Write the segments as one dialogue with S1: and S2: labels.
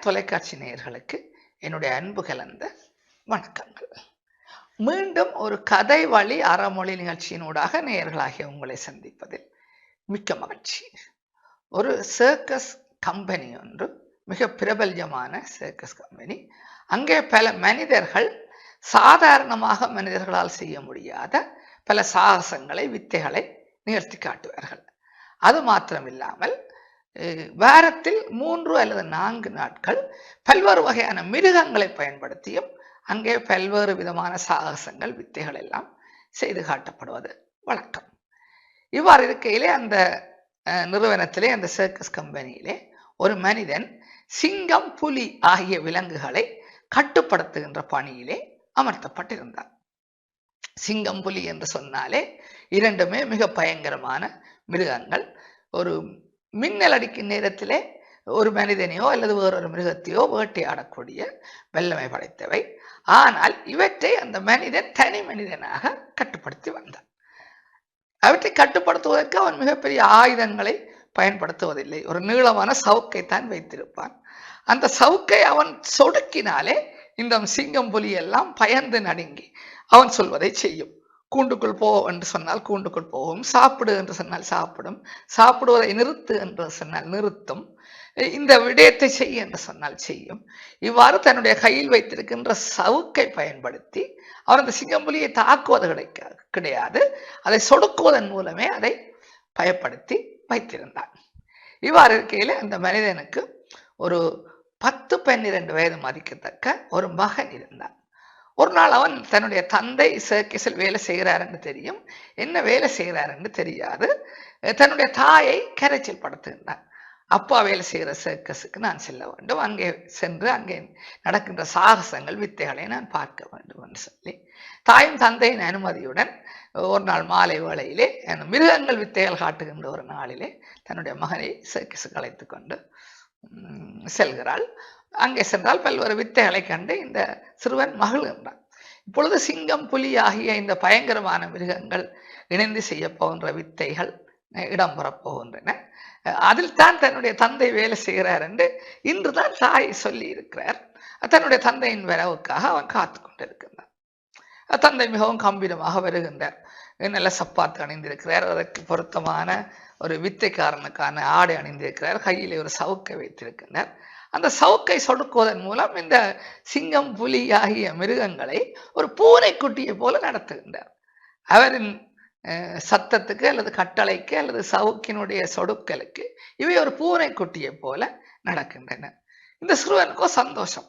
S1: தொலைக்காட்சி நேயர்களுக்கு என்னுடைய அன்பு கலந்த வணக்கங்கள். மீண்டும் ஒரு கதை வழி அறமொழி நிகழ்ச்சியினூடாக நேயர்களாகிய உங்களை சந்திப்பதில் மிக்க மகிழ்ச்சி. ஒரு சர்க்கஸ் கம்பெனி ஒன்று மிக பிரபல்யமான சர்க்கஸ் கம்பெனி அங்கே பல மனிதர்கள் சாதாரணமாக மனிதர்களால் செய்ய முடியாத பல சாகசங்களை வித்தைகளை நிகழ்த்தி காட்டுவார்கள். அது மாத்திரமில்லாமல் அஹ், வாரத்தில் மூன்று அல்லது நான்கு நாட்கள் பல்வேறு வகையான மிருகங்களை பயன்படுத்தியும் அங்கே பல்வேறு விதமான சாகசங்கள் வித்தைகள் எல்லாம் செய்து காட்டப்படுவது. வழக்கம் இவ்வாறு இருக்கையிலே அந்த அஹ், நிறுவனத்திலே அந்த சர்க்கஸ் கம்பெனியிலே ஒரு மனிதன் சிங்கம் புலி ஆகிய விலங்குகளை கட்டுப்படுத்துகின்ற பணியிலே அமர்த்தப்பட்டிருந்தார் சிங்கம் புலி என்று சொன்னாலே இரண்டுமே மிக பயங்கரமான மிருகங்கள். ஒரு மின்னல் அடிக்கும் நேரத்திலே ஒரு மனிதனையோ அல்லது வேறொரு மிருகத்தையோ வேட்டையாடக்கூடிய வல்லமை படைத்தவை. ஆனால் இவற்றை அந்த மனிதன் தனி மனிதனாக கட்டுப்படுத்தி வந்தான். அவற்றை கட்டுப்படுத்துவதற்கு அவன் மிகப்பெரிய ஆயுதங்களை பயன்படுத்துவதில்லை. ஒரு நீளமான சவுக்கை தான் வைத்திருப்பான். அந்த சவுக்கை அவன் சொடுக்கினாலே இந்த சிங்கம் புலி எல்லாம் பயந்து நடுங்கி அவன் சொல்வதை செய்யும். கூண்டுக்குள் போ என்று சொன்னால் கூண்டுக்குள் போகும். சாப்பிடு என்று சொன்னால் சாப்பிடும். சாப்பிடுவதை நிறுத்து என்று சொன்னால் நிறுத்தும். இந்த விடயத்தை செய் என்று சொன்னால் செய்யும். இவ்வாறு தன்னுடைய கையில் வைத்திருக்கின்ற சவுக்கை பயன்படுத்தி அவர் அந்த சிங்கம்புலியை தாக்குவது கிடைக்க கிடையாது. அதை சொடுக்குவதன் மூலமே அதை பயப்படுத்தி வைத்திருந்தான். இவ்வாறு இருக்கையில் அந்த மனிதனுக்கு ஒரு பத்து பன்னிரண்டு வயது மதிக்கத்தக்க ஒரு மகன் இருந்தான். ஒரு நாள் அவன் தன்னுடைய தந்தை சர்க்கஸில் வேலை செய்கிறாருன்னு தெரியும். என்ன வேலை செய்கிறாருன்னு தெரியாது. தன்னுடைய தாயை கரைச்சல் படுத்துகின்றான். அப்பா வேலை செய்கிற சர்க்கஸுக்கு நான் செல்ல வேண்டும். அங்கே சென்று அங்கே நடக்கின்ற சாகசங்கள் வித்தைகளை நான் பார்க்க வேண்டும் என்று சொல்லி. தாயும் தந்தையின் அனுமதியுடன் ஒரு நாள் மாலை வேளையிலே மிருகங்கள் வித்தைகள் காட்டுகின்ற ஒரு நாளிலே தன்னுடைய மகனை சர்க்கஸுக்கு அழைத்து கொண்டு செல்கிறாள். அங்கே சென்றால் பல்வேறு வித்தைகளை கண்டு இந்த சிறுவன் மகிழ்கின்றான் இப்பொழுது சிங்கம் புலி ஆகிய இந்த பயங்கரமான மிருகங்கள் இணைந்து செய்ய போகின்ற வித்தைகள் அஹ், இடம்பெறப் போகின்றன. அதில் தான் தன்னுடைய தந்தை வேலை செய்கிறார் என்று இன்று தான் தாய் சொல்லி இருக்கிறார் தன்னுடைய தந்தையின் வரவுக்காக அவன் காத்து கொண்டிருக்கின்றான். தந்தை மிகவும் கம்பீரமாக வருகின்றார். நல்ல சப்பாத்து அணிந்திருக்கிறார். அதற்கு பொருத்தமான ஒரு வித்தைக்காரனுக்கான ஆடை அணிந்திருக்கிறார். கையிலே ஒரு சவுக்கை வைத்திருக்கின்றார். அந்த சவுக்கை சொடுக்குவதன் மூலம் இந்த சிங்கம் புலி ஆகிய மிருகங்களை ஒரு பூனைக்குட்டியை போல நடத்துகின்றார். அவரின் சத்தத்துக்கு அல்லது கட்டளைக்கு அல்லது சவுக்கினுடைய சொடுக்கலுக்கு இவை ஒரு பூனைக்குட்டியை போல நடக்கின்றன. இந்த சிறுவனுக்கோ சந்தோஷம்.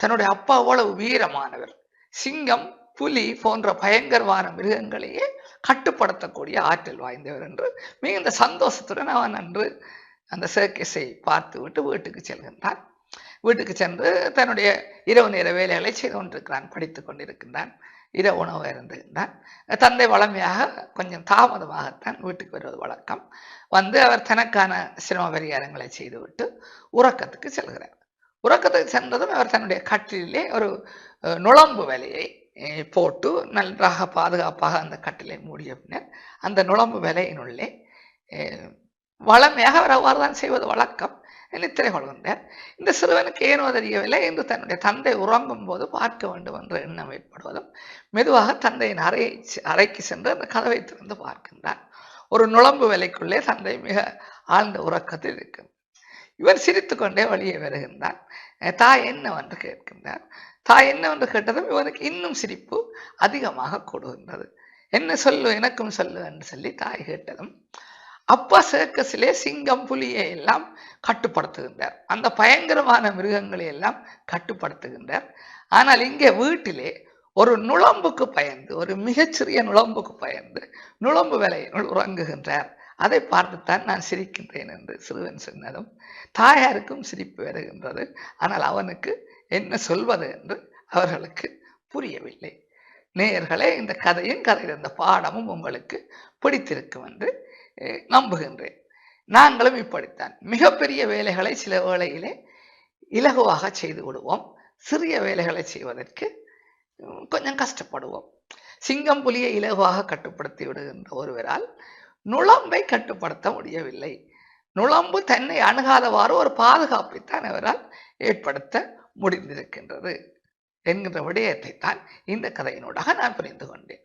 S1: தன்னுடைய அப்பா அவ்வளவு வீரமானவர். சிங்கம் புலி போன்ற பயங்கரமான மிருகங்களையே கட்டுப்படுத்தக்கூடிய ஆற்றல் வாய்ந்தவர் என்று மிகுந்த சந்தோஷத்துடன் அவன் அன்று அந்த சர்க்கஸை பார்த்து விட்டு வீட்டுக்கு செல்கின்றான். வீட்டுக்கு சென்று தன்னுடைய இரவு நேர வேலைகளை செய்து கொண்டிருக்கிறான் படித்து கொண்டிருக்கின்றான் இரவு உணவு இருந்துகின்றான். தந்தை வளமையாக கொஞ்சம் தாமதமாகத்தான் வீட்டுக்கு வருவது வழக்கம். வந்து அவர் தனக்கான சிரம பரிகாரங்களை செய்துவிட்டு உறக்கத்துக்கு செல்கிறார். உறக்கத்துக்கு சென்றதும் அவர் தன்னுடைய கட்டிலே ஒரு நுழம்பு வேலையை போட்டு நன்றாக பாதுகாப்பாக அந்த கட்டிலை மூடிய பின்னர் அந்த நுழம்பு வேலையினுள்ளே வளமையாக அவர் அவ்வாறுதான் செய்வது வழக்கம். நித்திரை கொள்கின்றார். இந்த சிறுவனுக்கு ஏனோ தெரியவில்லை என்று தன்னுடைய தந்தை உறங்கும் போது பார்க்க வேண்டும் என்ற எண்ணம் ஏற்படுவதும் மெதுவாக தந்தையின் அறை அறைக்கு சென்று அந்த கதவை திறந்து பார்க்கின்றார். ஒரு நுழம்பு விலைக்குள்ளே தந்தை மிக ஆழ்ந்த உறக்கத்தில் இருக்கும் இவர் சிரித்து கொண்டே வெளியே வருகின்றான் தாய் என்னவென்று கேட்கின்றார். தாய் என்னவென்று கேட்டதும் இவருக்கு இன்னும் சிரிப்பு அதிகமாக கூடுகின்றது. என்ன சொல்லு எனக்கும் சொல்லு என்று சொல்லி தாய் கேட்டதும் அப்பா சர்க்கஸிலே சிங்கம் புலியை எல்லாம் கட்டுப்படுத்துகின்றார். அந்த பயங்கரமான மிருகங்களை எல்லாம் கட்டுப்படுத்துகின்றார். ஆனால் இங்கே வீட்டிலே ஒரு நுழம்புக்கு பயந்து ஒரு மிகச்சிறிய நுழம்புக்கு பயந்து நுழம்பு வேலையினுள் உறங்குகின்றார். அதை பார்த்துத்தான் நான் சிரிக்கின்றேன் என்று சிறுவன் சொன்னதும் தாயாருக்கும் சிரிப்பு வருகின்றது. ஆனால் அவனுக்கு என்ன சொல்வது என்று அவர்களுக்கு புரியவில்லை. நேயர்களே இந்த கதையும் கதையில் இந்த பாடமும் உங்களுக்கு பிடித்திருக்கும் என்று நம்புகின்றேன். நாங்களும் இப்படித்தான். மிகப்பெரிய வேலைகளை சில வேளையிலே இலகுவாக செய்து விடுவோம். சிறிய வேலைகளை செய்வதற்கு கொஞ்சம் கஷ்டப்படுவோம். சிங்கம் புலியை இலகுவாக கட்டுப்படுத்தி விடுகின்ற ஒருவரால் நுழம்பை கட்டுப்படுத்த முடியவில்லை. நுழம்பு தன்னை அணுகாதவாறு ஒரு பாதுகாப்பைத்தான் அவரால் ஏற்படுத்த முடிந்திருக்கின்றது. என்கின்ற விடயத்தை தான் இந்த கதையினூடாக நான் புரிந்து கொண்டேன்.